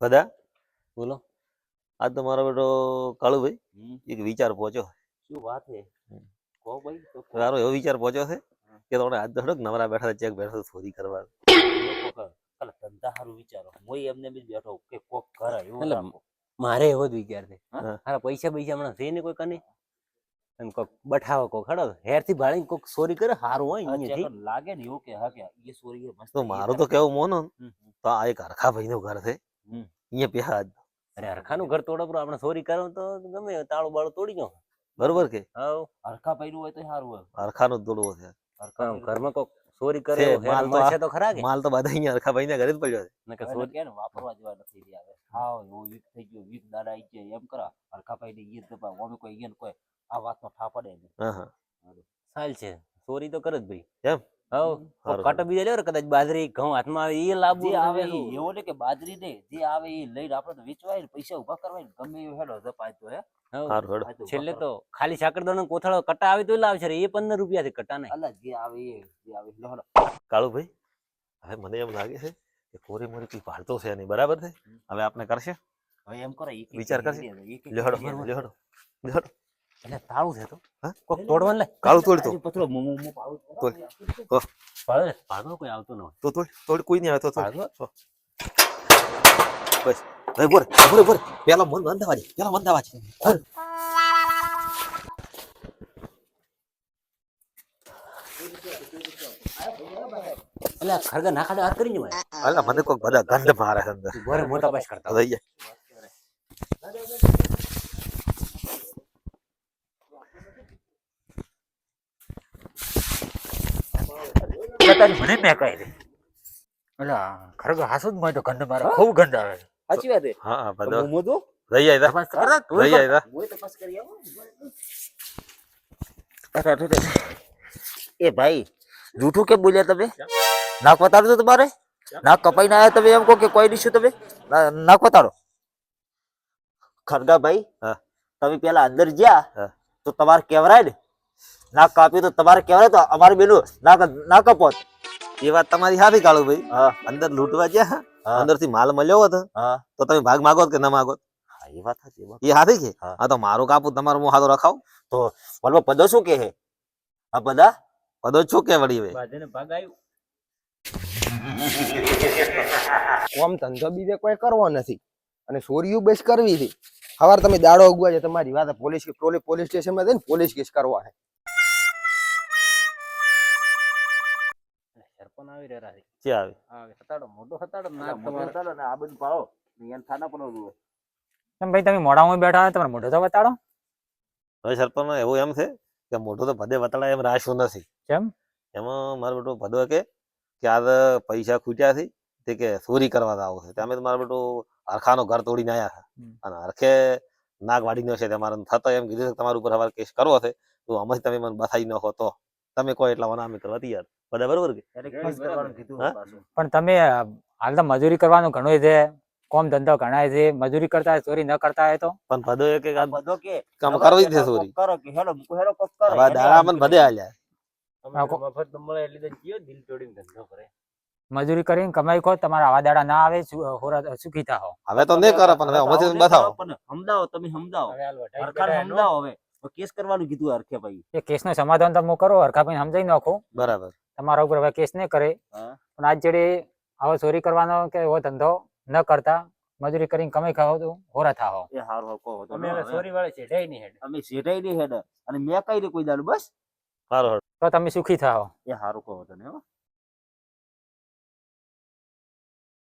બધા બોલો. આજ તો મારો બેટો કાળુભાઈ ભાઈ. એક વિચાર પહોંચ્યો. શું વાત છે? કહો ભાઈ તારો એવો વિચાર પહોંચ્યો છે કે તમને આજ દડક નવરા બેઠા ચેક બેઠા ચોરી કરવા લોકો ધંધા હારું વિચારો. હું એમને બી બેઠો કે કોક કરે એવું એટલે મારે એવો જ વિચાર છે. હા? હારા પૈસા પૈસા હમણાં છે ને કોઈ કને? અને કોક બઠાવો કોક હડો હેરથી ભાળીને કોક ચોરી કરે હારું હોય આ અહીંયાથી. લાગે ને એવું કે હા કે એ સોરી એ મસ્ત તો મારો તો કેવો મોનો. તો આ એક હરખા ભાઈ નું ઘર છે. અહીંયા પેહા અરે હરખાનું ઘર તોડો પણ આપણે ચોરી કરો તો ગમે તાળું બાળું તોડી જાઓ બરોબર કે? હા હરખા પહેર્યું હોય તો સારું હોય. હરખાનો તોડવો છે. હરખા ઘરમાં કોક ચોરી કરે માલ તો છે તો ખરા કે? માલ તો બધા અહીંયા હરખા ભાઈના ઘરે જ પડ્યો છે. નકર ચોરી કે વાપરવા જેવા નથી રહ્યા હવે. એવો વીક થઈ ગયો વીક દાડા આઈ ગયા એમ કરા. હરખા ભાઈ ને ઈ જ દબા ઓમે કોઈ ઈયન કોઈ આ વાતનો ઠા પડે હા હા. સાલ છે. ચોરી તો કરે જ ભાઈ. એમ? હાવ. કાંટો બીજો કદાચ બાજરી ઘઉં હાથમાં આવે એ લાભ આવે એવો ને કે બાજરી ને જે આવે એ લઈને આપણે તો વેચવાય ને પૈસા ઊભા કરવાય ગમે હેડો જપાય હે? છેલ્લે તો ખાલી સાકરદાનો કોથળો કટા આવે તો લાવશે એ પંદર રૂપિયા થી કટા નહીં. અલગ જે આવે એ જે આવે લો હેડો. કાળુભાઈ હવે મને એમ લાગે છે કે કોરી મોરી કઈ પાડતો છે નહીં. બરાબર છે? હવે આપણે કરશે? હવે એમ કરો વિચાર કરશે? લેહડો લેહડો એક એટલે તાળું છે તો. હા? કોક તોડવાનું લે. કાળું તોડ તો. આજુ પથરો મો- મો- મો પાડું. તો. તોડ. તો ભાડે ભાડો કોઈ આવતો ન હોય. તો તોડ તોડ કોઈ નહીં આવે તો બસ. હવે બોર બોર બોર પેલા મન બંધાવા દે. પેલા મન દાવા છે બોલ. એટલે ખરગા નાખાડે હાથ કરીને મારે અલા મને કોઈ બધા ગંધ મારે અંદર. બોરે મોટા પાસ કરતા. હોય. જાય તારી મને મેં કહી દે એટલે ખરેખર ખરગા હાસુ જ તો ગંધ મારે ખૂબ ગંધ આવે સાચી વાત હા. હા બધો હું મોદો રહી જાય તપાસ કર. તું રહી જાય તા. મોય તપાસ કરી આવો. એ ભાઈ જૂઠું કેમ બોલ્યા તમે? નાક વતાડો તો તમારે નાક કપાઈને આવ્યા તમે એમ કહો કે કોઈ નહીં શું તમે? ના- નાક વતાડો. ખરગા ભાઈ હા. તમે પેલા અંદર ગયા હા. તો તમારે કેવરાય ને નાક કાપ્યું તો તમારે કહેવાય તો અમારી બેનું નાક ના કપોત. એ વાત તમારી સારી કાળુ ભાઈ. અંદર લૂંટવા ગયા. અંદરથી માલ મળ્યો હોત. તો તમે ભાગ માગો કે ના માગો? એ વાત સાચી એ હાથી છે હા. તો મારું કાપું તમારું હું હાથો રખાવ? બોલવા પદો શું કે હે આ બધા પદો શું કે વળી હવે ભાગ આવ્યું કોમ ધંધો બીજે કોઈ કરવો નથી. અને ચોરીયું બેસ કરવી હતી સવાર તમે દાડો ઉગવા છે તમારી વાત પોલીસ પોલીસ પોલીસ સ્ટેશનમાં જઈને પોલીસ કેસ કરવા છે સરપંચ આવી રહ્યા છે. છે આવે? આવે હતાડો મોટો હતાડો આ નાક ચાલો ને આ બધું પાડો. ને એને થાના પણ કેમ ભાઈ તમે મોડામાં બેઠા તમારે મોઢો તો બતાડો. હવે સરપંચ એવું એમ છે કે મોઢો તો ભદે વતળાય એમ રાશો નથી. કેમ? એમાં મારો બેટો ભદો કે કે આ પૈસા ખૂટ્યા છે તે કે ચોરી કરવા આવો છે. તમે મારા બેટું હરખાનો ઘર તોડીને આવ્યા છે. અને હરખે નાગ વાડીનો છે તમારે થતો એમ કીધું તમારા ઉપર હવે કેસ કરવો છે તો અમે તમે મને બતાવી નાખો તો. તમે કોઈ એટલા મને અમે કરવા તૈયાર બધા બરોબર કે? પણ તમે હાલ તો મજૂરી કરવાનું ઘણું છે. કોમ ધંધો ઘણા છે. મજૂરી કરતા હોય ચોરી ન કરતા હોય તો? પણ ભદો એ કે ભદો કે કામ જ છે ચોરી. કરો કે હેલો હેલો કોક કરો. હવે દાડા મને ભદે આલ્યા મફત મળે એટલે તો જીઓ દિલ તોડીને ધંધો કરે? મજૂરી કરીને કમાઈ કરો તમારા આવા દાડા ના આવે સુખી થાઓ હવે તો નહીં કરે પણ હવે હવે નહીં બતાવો. પણ સમજાવો તમે સમજાવો. હવે એનો. સમજાવો હવે. કેસ કરવાનું કીધું હરખે ભાઈ એ કેસનું સમાધાન તમે કરો હરખાભાઈ સમજાઈ નાખો. બરાબર. તમારા ઉપર હવે કેસ નહીં કરે. પણ આજ જેડે આવો ચોરી કરવાનો કે એવો ધંધો ન કરતા મજૂરી કરીને કમાઈ ખાઓ તો હોરા થાઓ એ હારો કહો તમે અમે હવે. ચોરી વાળે છે ઢેય નહીં હેડ. અમે શેઠાઈ નહીં હેડ. અને મેં કઈ કોઈ દાડું બસ? સારું તો તમે સુખી થાઓ એ હારું કહો તને હો.